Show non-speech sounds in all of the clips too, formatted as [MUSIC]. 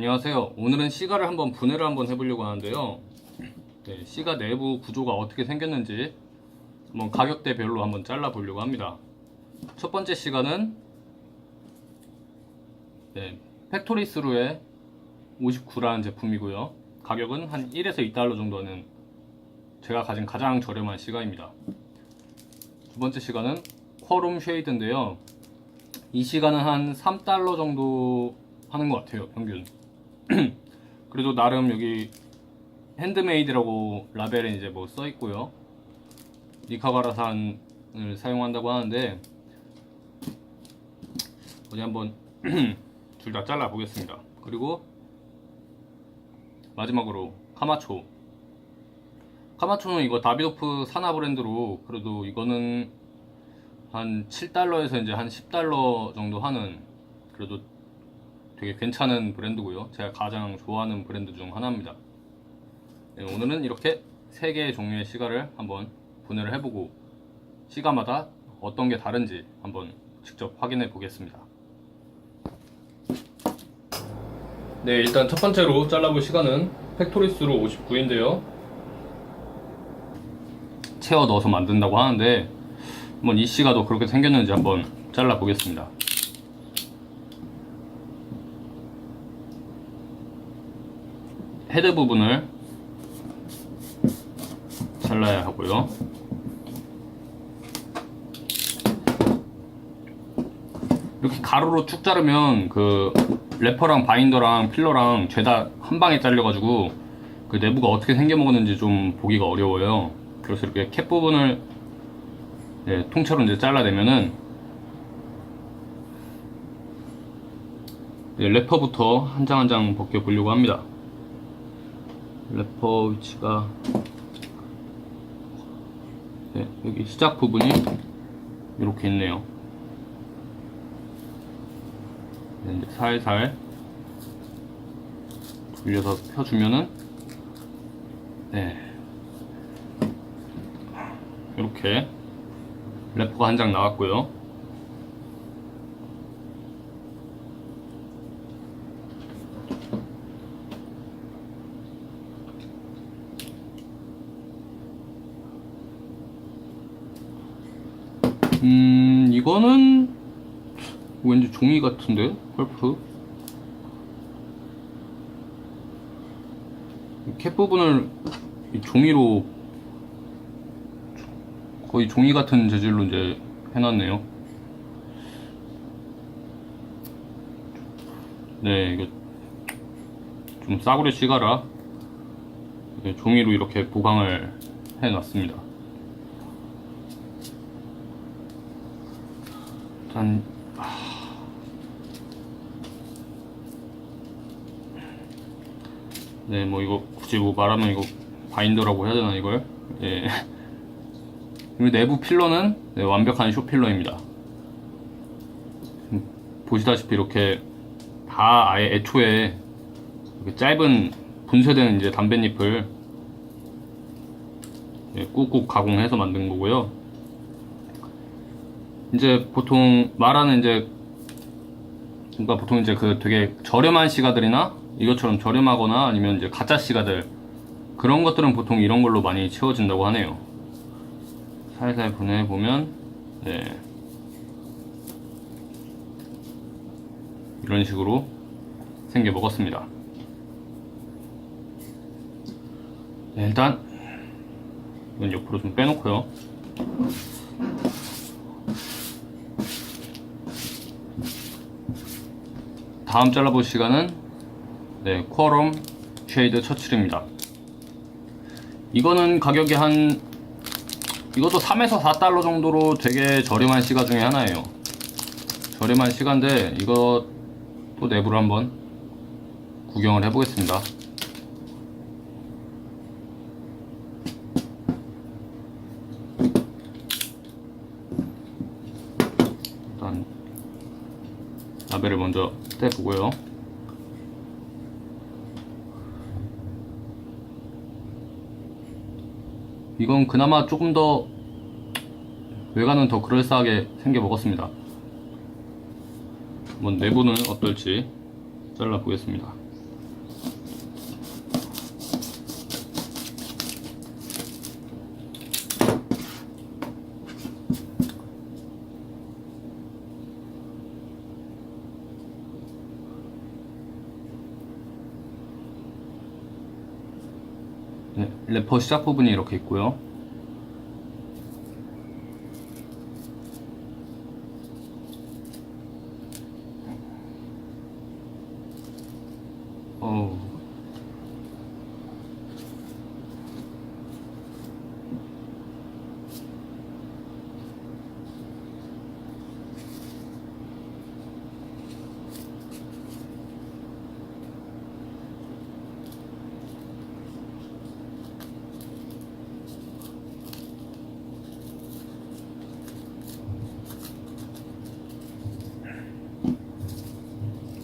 안녕하세요. 오늘은 시가를 한번 분해를 한번 해보려고 하는데요. 네, 시가 내부 구조가 어떻게 생겼는지 한번 가격대별로 한번 잘라 보려고 합니다. 첫 번째 시가는 네, 팩토리 스루의 59라는 제품이고요. 가격은 한 1에서 2달러 정도는 제가 가진 가장 저렴한 시가입니다. 두 번째 시가는 쿼룸 쉐이드인데요. 이 시간은 한 3달러 정도 하는 것 같아요, 평균. [CLEARS THROAT] 그래도 나름 여기 핸드메이드라고 라벨에 이제 뭐 써 있고요. 니카가라산을 사용한다고 하는데 어디 한번 [CLEARS THROAT] 둘 다 잘라 보겠습니다. 그리고 마지막으로 카마초. 카마초는 이거 다비도프 산하 브랜드로 그래도 이거는 한 7달러에서 이제 한 10달러 정도 하는 그래도 되게 괜찮은 브랜드고요. 제가 가장 좋아하는 브랜드 중 하나입니다. 네, 오늘은 이렇게 세 개의 종류의 시가를 한번 분해를 해보고 시가마다 어떤 게 다른지 한번 직접 확인해 보겠습니다. 네, 일단 첫 번째로 잘라볼 시간은 팩토리스로 59인데요. 채워 넣어서 만든다고 하는데 한번 이 시가도 그렇게 생겼는지 한번 잘라 보겠습니다. 헤드 부분을 잘라야 하고요. 이렇게 가로로 쭉 자르면 그 래퍼랑 바인더랑 필러랑 죄다 한 방에 잘려가지고 그 내부가 어떻게 생겨먹었는지 좀 보기가 어려워요. 그래서 이렇게 캡 부분을 네, 통째로 이제 잘라내면은 네, 래퍼부터 한 장 한 장 벗겨 보려고 합니다. 래퍼 위치가 네, 여기 시작 부분이 이렇게 있네요. 네, 이제 살살 돌려서 펴주면은 네 이렇게 래퍼가 한 장 나왔고요. 음, 이거는 왠지 종이 같은데? 펄프? 캡 부분을 이 종이로 거의 종이 같은 재질로 이제 해놨네요. 네, 이거 좀 싸구려 시가라 이렇게 종이로 이렇게 보강을 해놨습니다. 일단 네, 뭐 이거 굳이 뭐 말하면 이거 바인더라고 해야 되나 이걸? 예. 그리고 내부 필러는 네, 완벽한 쇼 필러입니다. 음, 보시다시피 이렇게 다 아예 애초에 이렇게 짧은 분쇄된 이제 담뱃잎을 예, 꾹꾹 가공해서 만든 거고요. 이제 보통 말하는 이제 그러니까 보통 이제 그 되게 저렴한 시가들이나 이것처럼 저렴하거나 아니면 이제 가짜 시가들 그런 것들은 보통 이런 걸로 많이 채워진다고 하네요. 살살 보내 보면 네. 이런 식으로 생겨 먹었습니다. 네, 일단 이건 옆으로 좀 빼놓고요. 다음 잘라볼 시간은 네, 쿼럼 쉐이드 처칠입니다. 이거는 가격이 한 이것도 3에서 4달러 정도로 되게 저렴한 시가 중에 하나예요. 저렴한 시가인데 이것도 내부를 한번 구경을 해보겠습니다. 일단 라벨을 먼저 떼보고요. 이건 그나마 조금 더 외관은 더 그럴싸하게 생겨 먹었습니다. 한번 내부는 어떨지 잘라 보겠습니다. 네, 래퍼 시작 부분이 이렇게 있고요. 어우.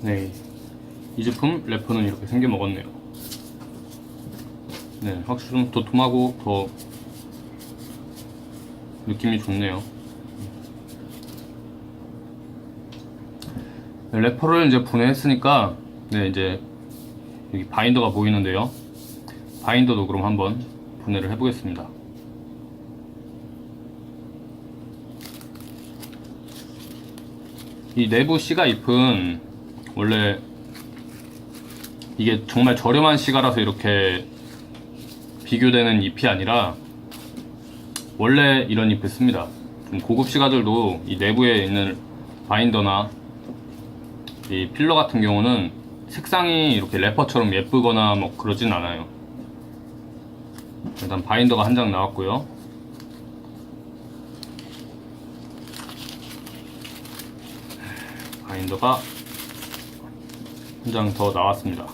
네. 이 제품 래퍼는 이렇게 생겨 먹었네요. 네, 확실히 좀 도톰하고 더 느낌이 좋네요. 네, 래퍼를 이제 분해했으니까 네 이제 여기 바인더가 보이는데요. 바인더도 그럼 한번 분해를 해보겠습니다. 이 내부 시가 잎은 원래 이게 정말 저렴한 시가라서 이렇게 비교되는 잎이 아니라 원래 이런 잎을 씁니다. 좀 고급 시가들도 이 내부에 있는 바인더나 이 필러 같은 경우는 색상이 이렇게 래퍼처럼 예쁘거나 뭐 그러진 않아요. 일단 바인더가 한 장 나왔고요. 바인더가 한 장 더 나왔습니다.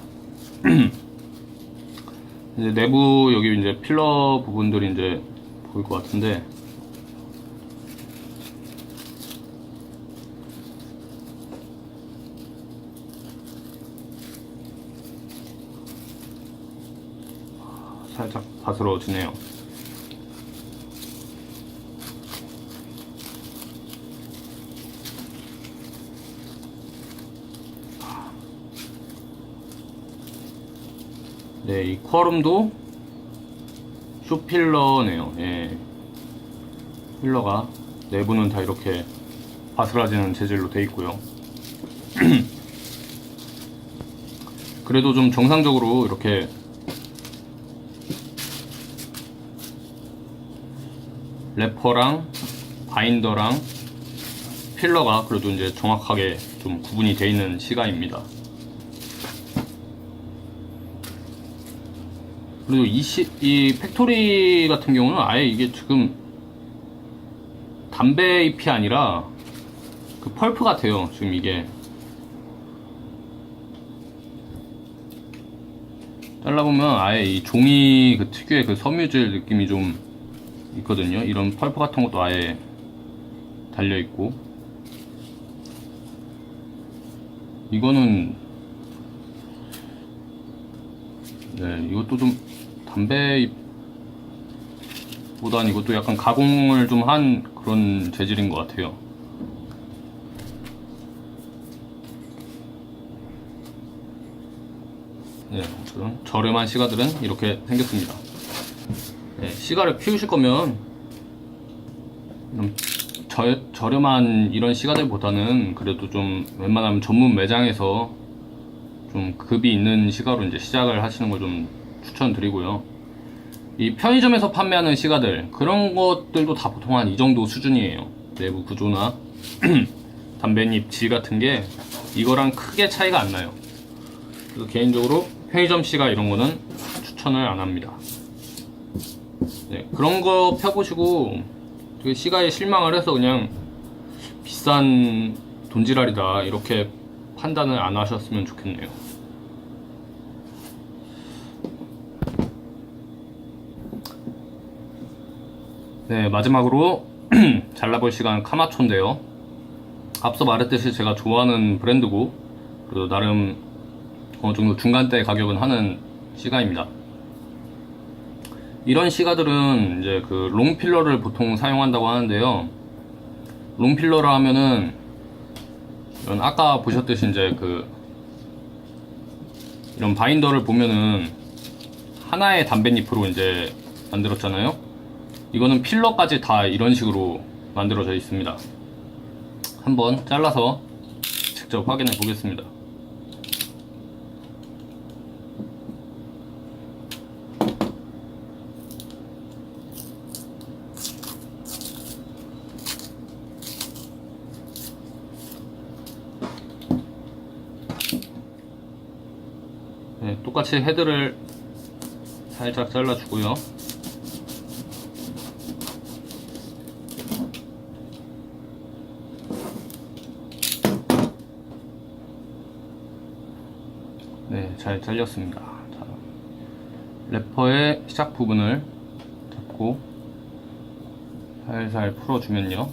[CLEARS THROAT] 이제 내부 여기 이제 필러 부분들이 이제 보일 것 같은데 살짝 바스러워지네요. 네, 이 쿼rum도 쇼필러네요. 예. 필러가 내부는 다 이렇게 바스라지는 재질로 돼 있고요. [CLEARS THROAT] 그래도 좀 정상적으로 이렇게 래퍼랑 바인더랑 필러가 그래도 이제 정확하게 좀 구분이 되어 있는 시가입니다. 그리고 이, 시, 이 팩토리 같은 경우는 아예 이게 지금 담배 잎이 아니라 그 펄프 같아요. 지금 이게 잘라보면 아예 이 종이 그 특유의 그 섬유질 느낌이 좀 있거든요. 이런 펄프 같은 것도 아예 달려 있고 이거는 네 이것도 좀 담배 보단 이것도 약간 가공을 좀 한 그런 재질인 것 같아요. 네, 저렴한 시가들은 이렇게 생겼습니다. 네, 시가를 피우실 거면 좀 저, 저렴한 이런 시가들보다는 그래도 좀 웬만하면 전문 매장에서 좀 급이 있는 시가로 이제 시작을 하시는 걸좀 추천드리고요. 이 편의점에서 판매하는 시가들 그런 것들도 다 보통 한 이 정도 수준이에요. 내부 구조나 [CLEARS THROAT] 담배잎 질 같은 게 이거랑 크게 차이가 안 나요. 그래서 개인적으로 편의점 시가 이런 거는 추천을 안 합니다. 네, 그런 거 펴보시고 되게 시가에 실망을 해서 그냥 비싼 돈지랄이다 이렇게 판단을 안 하셨으면 좋겠네요. 네, 마지막으로 [CLEARS THROAT] 잘라볼 시간 카마초인데요. 앞서 말했듯이 제가 좋아하는 브랜드고 그래도 나름 어느 정도 중간대 가격은 하는 시가입니다. 이런 시가들은 이제 그 롱필러를 보통 사용한다고 하는데요. 롱필러라 하면은 이런 아까 보셨듯이 이제 그 이런 바인더를 보면은 하나의 담뱃잎으로 이제 만들었잖아요. 이거는 필러까지 다 이런 식으로 만들어져 있습니다. 한번 잘라서 직접 확인해 보겠습니다. 네, 똑같이 헤드를 살짝 잘라주고요. 잘 잘렸습니다. 자, 래퍼의 시작 부분을 잡고 살살 풀어주면요.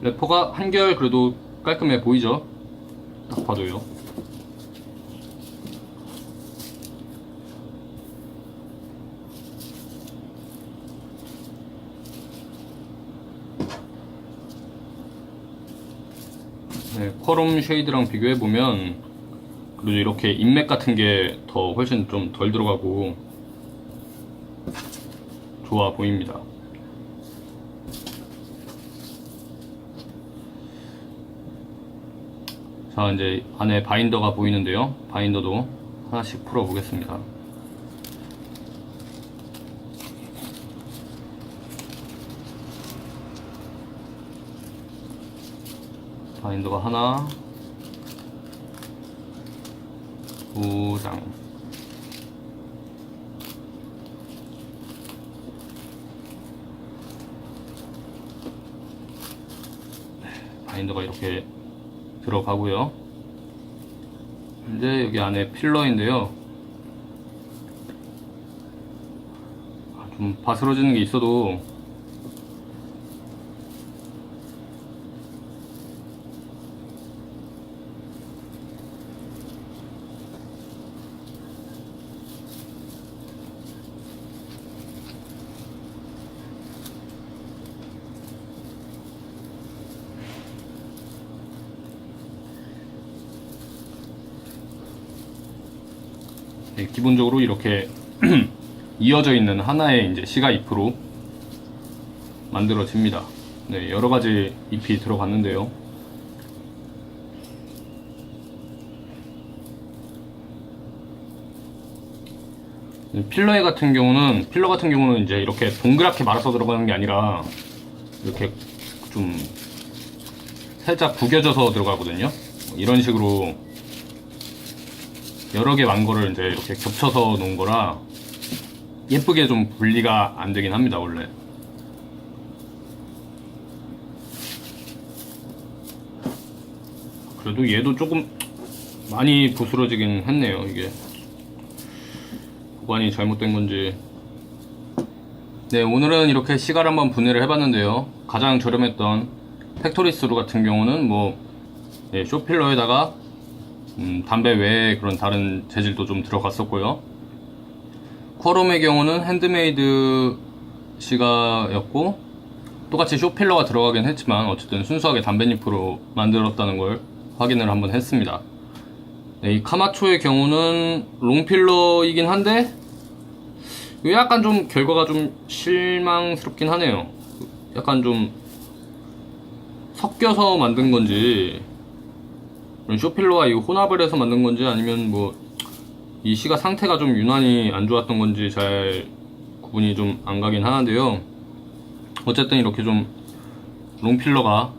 래퍼가 한결 그래도 깔끔해 보이죠? 딱 봐도요. 네, 쿼럼 쉐이드랑 비교해 보면 그래도 이렇게 인맥 같은 게 더 훨씬 좀 덜 들어가고 좋아 보입니다. 자 이제 안에 바인더가 보이는데요. 바인더도 하나씩 풀어 보겠습니다. 바인더가 하나, 두 장. 네, 바인더가 이렇게 들어가고요. 이제 여기 안에 필러인데요. 아, 좀 바스러지는 게 있어도 네, 기본적으로 이렇게 [CLEARS THROAT] 이어져 있는 하나의 이제 시가 잎으로 만들어집니다. 네, 여러 가지 잎이 들어갔는데요. 이 필러에 같은 경우는 필러 같은 경우는 이제 이렇게 동그랗게 말아서 들어가는 게 아니라 이렇게 좀 살짝 구겨져서 들어가거든요. 이런 식으로 여러 개 왕거를 이제 이렇게 겹쳐서 놓은 거라 예쁘게 좀 분리가 안 되긴 합니다 원래. 그래도 얘도 조금 많이 부스러지긴 했네요 이게. 보관이 잘못된 건지. 네 오늘은 이렇게 시가를 한번 분해를 해봤는데요. 가장 저렴했던 팩토리스루 같은 경우는 뭐 네, 쇼필러에다가 음, 담배 외에 그런 다른 재질도 좀 들어갔었고요. 쿼롬의 경우는 핸드메이드 시가였고 똑같이 쇼필러가 들어가긴 했지만 어쨌든 순수하게 담배잎으로 만들었다는 걸 확인을 한번 했습니다. 네, 이 카마초의 경우는 롱필러이긴 한데 약간 좀 결과가 좀 실망스럽긴 하네요. 약간 좀 섞여서 만든 건지 쇼필러와 이 혼합을 해서 만든 건지 아니면 뭐 이 시가 상태가 좀 유난히 안 좋았던 건지 잘 구분이 좀 안 가긴 하는데요. 어쨌든 이렇게 좀 롱필러가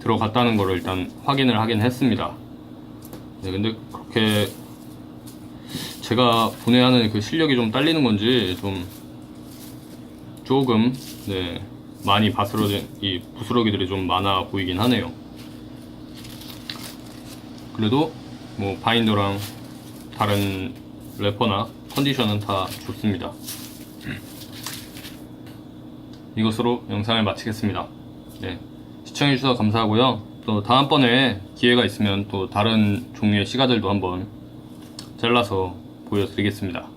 들어갔다는 거를 일단 확인을 하긴 했습니다. 네, 근데 그렇게 제가 분해하는 그 실력이 좀 딸리는 건지 좀 조금 네, 많이 바스러진 이 부스러기들이 좀 많아 보이긴 하네요. 그래도 뭐 바인더랑 다른 래퍼나 컨디션은 다 좋습니다. 이것으로 영상을 마치겠습니다. 네, 시청해주셔서 감사하고요. 또 다음번에 기회가 있으면 또 다른 종류의 시가들도 한번 잘라서 보여드리겠습니다.